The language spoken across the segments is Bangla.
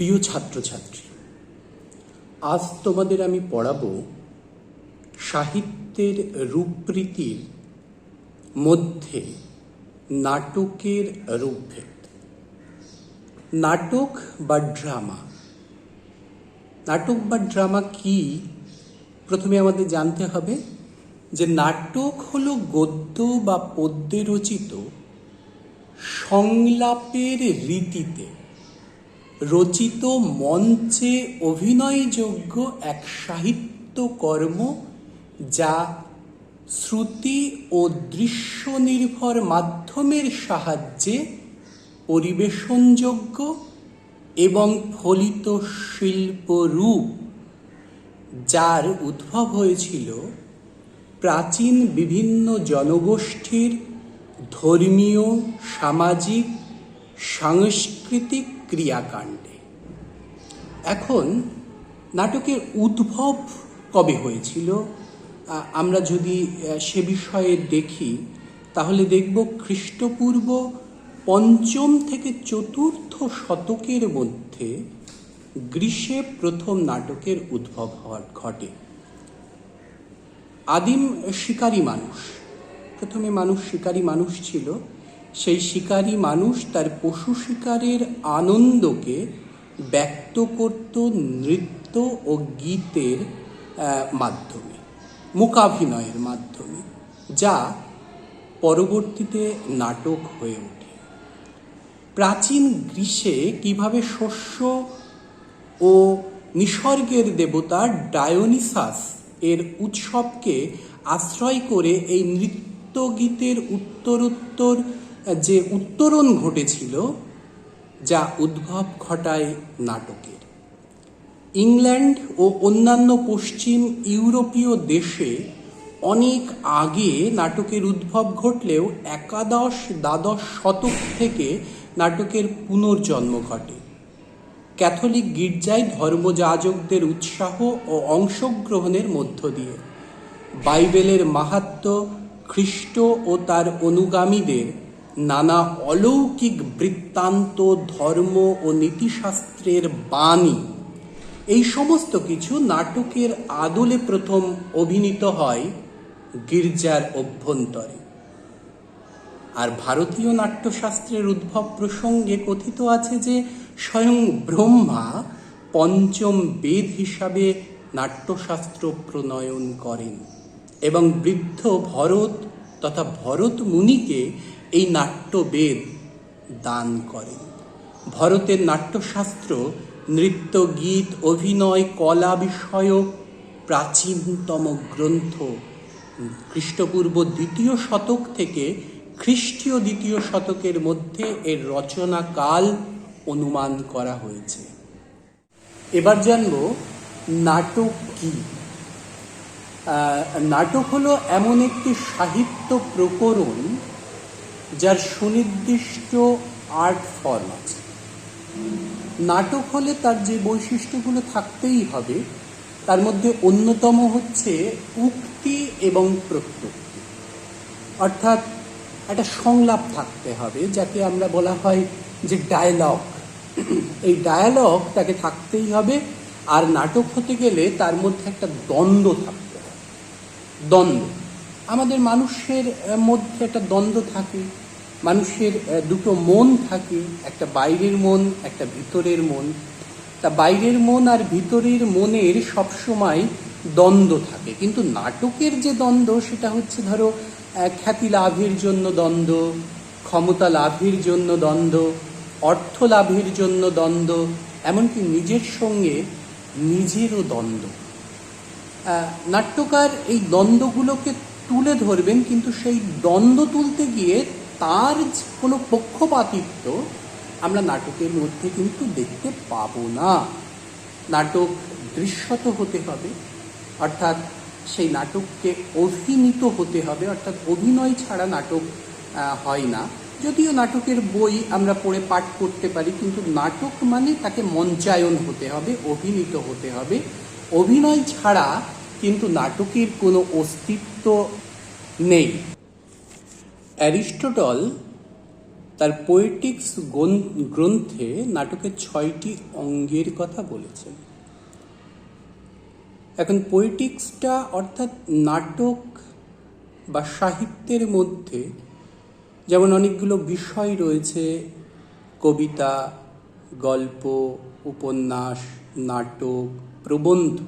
প্রিয় ছাত্রছাত্রী, আজ তোমাদের আমি পড়াবো সাহিত্যের রূপরীতির মধ্যে নাটকের রূপভেদ। নাটক বা ড্রামা। নাটক বা ড্রামা কি? প্রথমে আমাদের জানতে হবে যে নাটক হলো গদ্য বা পদ্যে রচিত সংলাপের রীতিতে রচিত মঞ্চে অভিনয়যোগ্য এক সাহিত্য কর্ম যা শ্রুতি ও দৃশ্য নির্ভর মাধ্যমের সাহায্যে পরিবেশনযোগ্য এবং ফলিত শিল্পরূপ, যার উদ্ভব হয়েছিল প্রাচীন বিভিন্ন জনগোষ্ঠীর ধর্মীয়, সামাজিক, সাংস্কৃতিক ক্রিয়াকাণ্ডে। এখন নাটকের উদ্ভব কবে হয়েছিল? আমরা যদি সে বিষয়ে দেখি, তাহলে দেখব খ্রিস্টপূর্ব পঞ্চম থেকে চতুর্থ শতকের মধ্যে গ্রীষ্মে প্রথম নাটকের উদ্ভব হওয়ার ঘটে। আদিম শিকারী মানুষ, প্রথমে মানুষ শিকারী মানুষ ছিল সেই শিকারী মানুষ তার পশু শিকারের আনন্দকে ব্যক্ত করত নৃত্য ও গীতের মাধ্যমে মূকাভিনয়ের মাধ্যমে, যা পরবর্তীতে নাটক হয়ে ওঠে। প্রাচীন গ্রীষে কীভাবে শস্য ও নিসর্গের দেবতা ডায়োনিসাস এর উৎসবকে আশ্রয় করে এই নৃত্য গীতের উত্তরোত্তর যে উত্তরণ ঘটেছিল যা উদ্ভব ঘটায় নাটকের। ইংল্যান্ড ও অন্যান্য পশ্চিম ইউরোপীয় দেশে অনেক আগে নাটকের উদ্ভব ঘটলেও একাদশ, দ্বাদশ শতক থেকে নাটকের পুনর্জন্ম ঘটে। ক্যাথলিক গির্জায় ধর্মযাজকদের উৎসাহ ও অংশগ্রহণের মধ্য দিয়ে বাইবেলের মাহাত্ম খ্রিস্ট ও তার অনুগামীদের নানা অলৌকিক বৃত্তান্ত ধর্ম ও নীতিশাস্ত্রের বাণী। এই সমস্ত কিছু নাটকের আদলে প্রথম অভিনীত হয় গির্জার অভ্যন্তরে। আর ভারতীয় নাট্যশাস্ত্রের উদ্ভব প্রসঙ্গে কথিত আছে যে, স্বয়ং ব্রহ্মা পঞ্চম বেদ হিসাবে নাট্যশাস্ত্র প্রণয়ন করেন এবং বৃদ্ধ ভরত তথা ভরত মুনিকে এই নাট্যবেদ দান করেন ভরতের নাট্যশাস্ত্র, নৃত্য, গীত, অভিনয়, কলা বিষয়ক প্রাচীনতম গ্রন্থ। খ্রিস্টপূর্ব দ্বিতীয় শতক থেকে খ্রিস্টীয় দ্বিতীয় শতকের মধ্যে এর রচনা কাল অনুমান করা হয়েছে। এবার জানব নাটক কি? নাটক হলো এমন একটি সাহিত্য প্রকরণ যার সুনির্দিষ্ট আর্ট ফর্ম আছে। নাটক হলে তার যে বৈশিষ্ট্যগুলো থাকতেই হবে, তার মধ্যে অন্যতম হচ্ছে উক্তি এবং প্রত্যুক্তি। অর্থাৎ একটা সংলাপ থাকতে হবে, যাকে আমরা বলা হয় যে ডায়ালগ এই ডায়ালগ তাকে থাকতেই হবে, আর নাটক হতে গেলে তার মধ্যে একটা দ্বন্দ্ব থাকতে হবে। দ্বন্দ্ব। আমাদের মানুষের মধ্যে একটা দ্বন্দ্ব থাকে। মানুষের দুটো মন থাকে, একটা বাইরের মন, একটা ভিতরের মন। তা বাইরের মন আর ভিতরের মনের সবসময় দ্বন্দ্ব থাকে। কিন্তু নাটকের যে দ্বন্দ্ব, সেটা হচ্ছে ধরো খ্যাতি লাভের জন্য দ্বন্দ্ব, ক্ষমতা লাভের জন্য দ্বন্দ্ব, অর্থ লাভের জন্য দ্বন্দ্ব, এমনকি নিজের সঙ্গে নিজেরও দ্বন্দ্ব। নাট্যকার এই দ্বন্দ্বগুলোকে তুলে ধরবেন, কিন্তু সেই দ্বন্দ্ব তুলতে গিয়ে তার কোনো পক্ষপাতিত্ব আমরা নাটকের মধ্যে কিন্তু দেখতে পাবো না। নাটক দৃশ্যত হতে হবে, অর্থাৎ সেই নাটককে অভিনীত হতে হবে, অর্থাৎ অভিনয় ছাড়া নাটক হয় না। যদিও নাটকের বই আমরা পড়ে পাঠ করতে পারি, কিন্তু নাটক মানে তাকে মঞ্চায়ন হতে হবে, অভিনীত হতে হবে। অভিনয় ছাড়া কিন্তু নাটকের কোনো অস্তিত্ব নেই। অ্যারিস্টটল তার পোয়েটিক্স গ্রন্থে নাটকের ছয়টি অঙ্গের কথা বলেছেন। এখন পোয়েটিক্সটা অর্থাৎ নাটক বা সাহিত্যের মধ্যে যেমন অনেকগুলো বিষয় রয়েছে, কবিতা, গল্প, উপন্যাস, নাটক, প্রবন্ধ।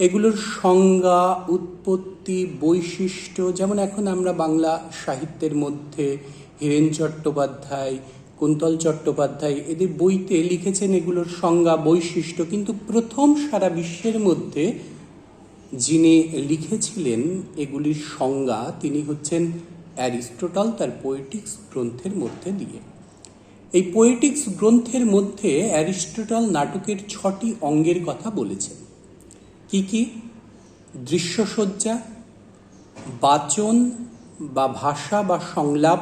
এগুলোর সংজ্ঞা, উৎপত্তি, বৈশিষ্ট্য, যেমন এখন আমরা বাংলা সাহিত্যের মধ্যে হীরেন চট্টোপাধ্যায়, কুন্তল চট্টোপাধ্যায় এদের বইতে লিখেছেন এগুলোর সংজ্ঞা, বৈশিষ্ট্য, কিন্তু প্রথম সারা বিশ্বের মধ্যে যিনি লিখেছিলেন এগুলির সংজ্ঞা, তিনি হচ্ছেন অ্যারিস্টোটল তার পোয়েটিক্স গ্রন্থের মধ্যে দিয়ে। এই পোয়েটিক্স গ্রন্থের মধ্যে অ্যারিস্টোটল নাটকের ছটি অঙ্গের কথা বলেছেন। কি কি? দৃশ্যসজ্জা, বাচন বা ভাষা বা সংলাপ।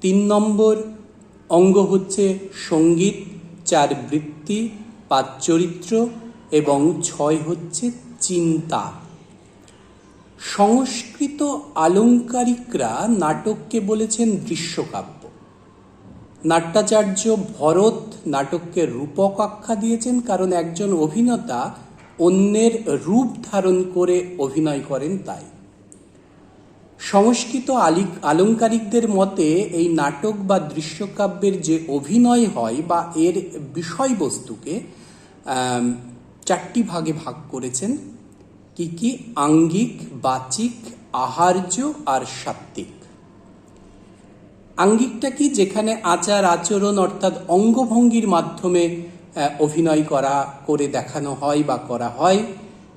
তিন নম্বর অঙ্গ হচ্ছে সংগীত, চার বৃত্তি, পাঁচ চরিত্র এবং ছয় হচ্ছে চিন্তা। সংস্কৃত আলঙ্কারিকরা নাটককে বলেছেন দৃশ্যকাব্য। নাট্যাচার্য ভরত নাটককে রূপক আখ্যা দিয়েছেন কারণ একজন অভিনেতা অন্যের রূপ ধারণ করে অভিনয় করেন তাই। সংস্কৃত আলিক আলঙ্কারিকদের মতে এই নাটক বা দৃশ্যকাব্যের যে অভিনয় হয় বা এর বিষয়বস্তুকে চারটি ভাগে ভাগ করেছেন। কি কি? আঙ্গিক, বাচিক, আহার্য আর সাত্ত্বিক। আঙ্গিকটা কি? যেখানে আচার আচরণ অর্থাৎ অঙ্গভঙ্গির মাধ্যমে অভিনয় করা, করে দেখানো হয় বা করা হয়।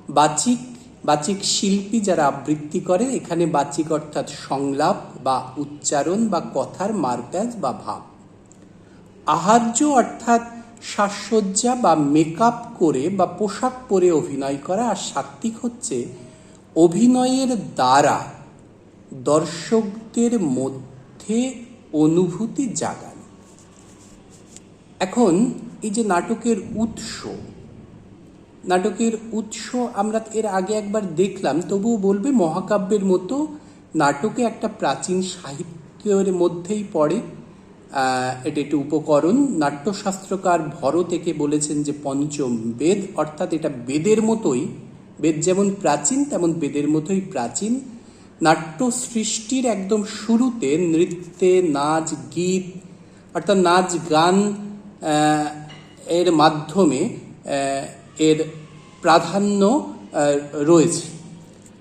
বাচিক বাচিক শিল্পী যারা আবৃত্তি করে, এখানে বাচিক অর্থাৎ সংলাপ বা উচ্চারণ বা কথার মারপ্যাচ বা ভাব। আহার্য অর্থাৎ সাজসজ্জা বা মেকআপ করে বা পোশাক পরে অভিনয় করা, আর সাত্ত্বিক হচ্ছে অভিনয়ের দ্বারা দর্শকদের মধ্যে অনুভূতি জাগানো। এখন এই যে নাটকের উৎস নাটকের উৎস আমরা এর আগে একবার দেখলাম, তবুও বলবে মহাকাব্যের মতো নাটকে একটা প্রাচীন সাহিত্যের মধ্যেই পড়ে। এটা একটি উপকরণ। নাট্যশাস্ত্রকার ভরত একে বলেছেন যে পঞ্চম বেদ, অর্থাৎ এটা বেদের মতোই। বেদ যেমন প্রাচীন, তেমন বেদের মতোই প্রাচীন। নাট্য সৃষ্টির একদম শুরুতে নৃত্যে নাচ, গীত, অর্থাৎ নাচ, গান এর মাধ্যমে এর প্রাধান্য রয়েছে।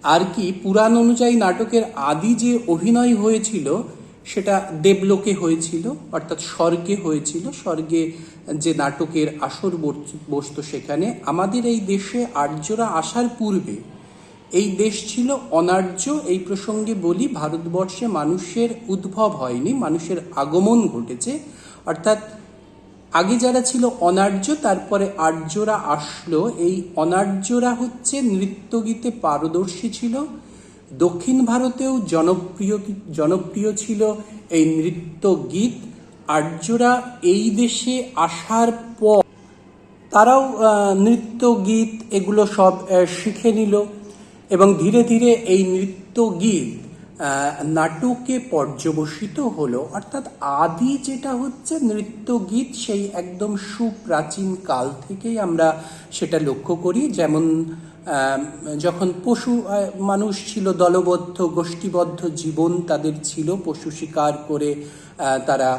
আর কি পুরাণ অনুযায়ী নাটকের আদি যে অভিনয় হয়েছিল, সেটা দেবলোকে হয়েছিল, অর্থাৎ স্বর্গে হয়েছিল। স্বর্গে যে নাটকের আসর বস- বসতো সেখানে। আমাদের এই দেশে আর্যরা আসার পূর্বে এই দেশ ছিল অনার্য। এই প্রসঙ্গে বলি, ভারতবর্ষে মানুষের উদ্ভব হয়নি, মানুষের আগমন ঘটেছে। অর্থাৎ আগে যারা ছিল অনার্য, তারপরে আর্যরা আসলো। এই অনার্যরা হচ্ছে নৃত্যগীতে পারদর্শী ছিল। দক্ষিণ ভারতেও জনপ্রিয় জনপ্রিয় ছিল এই নৃত্য গীত আর্যরা এই দেশে আসার পর তারাও নৃত্য গীত এগুলো সব শিখে নিল। এবং ধীরে ধীরে এই নৃত্য গীত নাটকে পর্যবসিত হলো, অর্থাৎ আদি যেটা হচ্ছে নৃত্য গীত সেই একদম সুপ্রাচীন কাল থেকেই আমরা সেটা লক্ষ্য করি। যেমন যখন পশু মানুষ ছিল দলবদ্ধ, গোষ্ঠীবদ্ধ জীবন তাদের ছিল, পশু শিকার করে তারা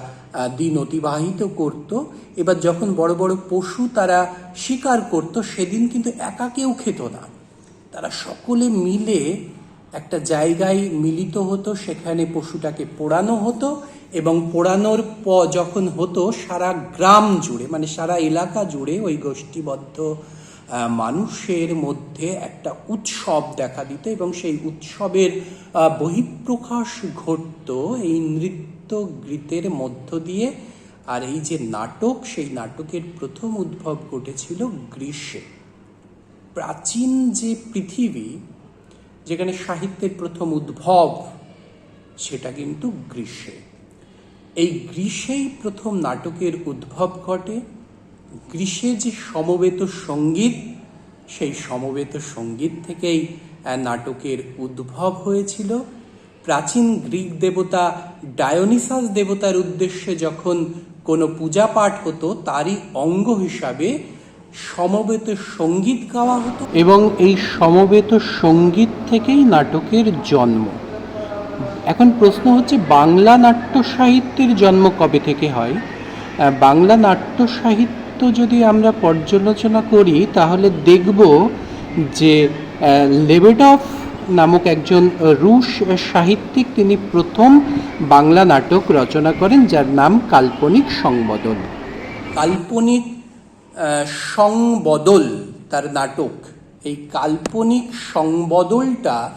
দিন অতিবাহিত করত। এবার যখন বড় বড় পশু তারা শিকার করত, সেদিন কিন্তু একা কেউ খেত না। তারা সকলে মিলে একটা জায়গায় মিলিত হতো, সেখানে পশুটাকে পোড়ানো হতো এবং পোড়ানোর প যখন হতো, সারা গ্রাম জুড়ে মানে সারা এলাকা জুড়ে ওই গোষ্ঠীবদ্ধ মানুষের মধ্যে একটা উৎসব দেখা দিত এবং সেই উৎসবের বহিঃপ্রকাশ ঘটত এই নৃত্য গীতের মধ্য দিয়ে। আর এই যে নাটক, সেই নাটকের প্রথম উদ্ভব ঘটেছিল গ্রীষ্মে। প্রাচীন যে পৃথিবী যেখানে সাহিত্যের প্রথম উদ্ভব, সেটা কিন্তু গ্রীষ্মে। এই গ্রীষ্মেই প্রথম নাটকের উদ্ভব ঘটে। গ্রীষ্মে যে সমবেত সংগীত, সেই সমবেত সংগীত থেকেই নাটকের উদ্ভব হয়েছিল। প্রাচীন গ্রিক দেবতা ডায়োনিসাস দেবতার উদ্দেশ্যে যখন কোনো পূজা পাঠ হতো, তারই অঙ্গ হিসাবে সমবেত সংগীত গাওয়া হতো। এবং এই সমবেত সংগীত থেকেই নাটকের জন্ম। এখন প্রশ্ন হচ্ছে বাংলা নাট্য সাহিত্যের জন্ম কবে থেকে হয়? বাংলা নাট্য সাহিত্য যদি আমরা পর্যালোচনা করি তাহলে দেখব যে লেবেডফ নামক একজন রুশ সাহিত্যিক তিনি প্রথম বাংলা নাটক রচনা করেন যার নাম কাল্পনিক সংবদন। কাল্পনিক সংবদল, তার নাটক। এই কাল্পনিক সংবদলটা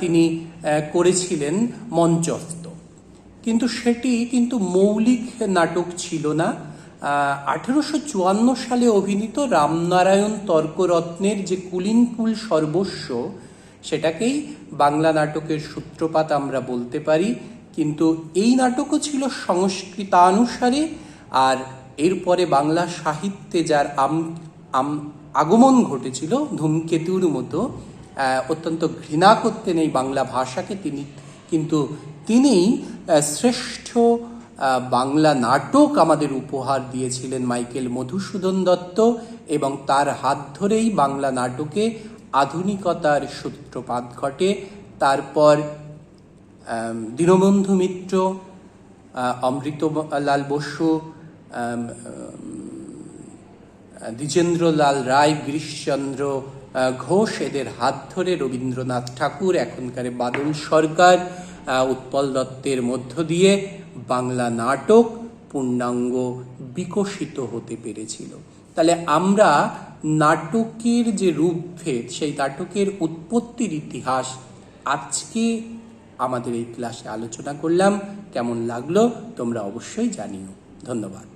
তিনি করেছিলেন মঞ্চস্থ। কিন্তু সেটি কিন্তু মৌলিক নাটক ছিল না। আঠেরোশো চুয়ান্ন সালে অভিনীত রামনারায়ণ তর্করত্নের যে কুলিনকুল সর্বস্ব, সেটাকেই বাংলা নাটকের সূত্রপাত আমরা বলতে পারি। কিন্তু এই নাটকও ছিল সংস্কৃতানুসারে আর এরপরে বাংলা সাহিত্যে যার আম আম- আগমন ঘটেছিল ধূমকেতুর মতো অত্যন্ত ঘৃণা করতেন এই বাংলা ভাষাকে তিনি কিন্তু তিনি আহ, শ্রেষ্ঠ বাংলা নাটক আমাদের উপহার দিয়েছিলেন মাইকেল মধুসূদন দত্ত এবং তার হাত ধরেই বাংলা নাটকে আধুনিকতার সূত্রপাত ঘটে। তারপর দীনবন্ধু মিত্র অমৃতলাল বসু দ্বিজেন্দ্রলাল রায়, গিরিশচন্দ্র ঘোষ এদের হাত ধরে রবীন্দ্রনাথ ঠাকুর, এখনকার বাদল সরকার উৎপল দত্তের মধ্য দিয়ে বাংলা নাটক পূর্ণাঙ্গ বিকশিত হতে পেরেছিল। তাহলে আমরা নাটকের যে রূপভেদ, সেই নাটকের উৎপত্তির ইতিহাস আজকে আমাদের এই ক্লাসে আলোচনা করলাম। কেমন লাগল তোমরা অবশ্যই জানিও। ধন্যবাদ।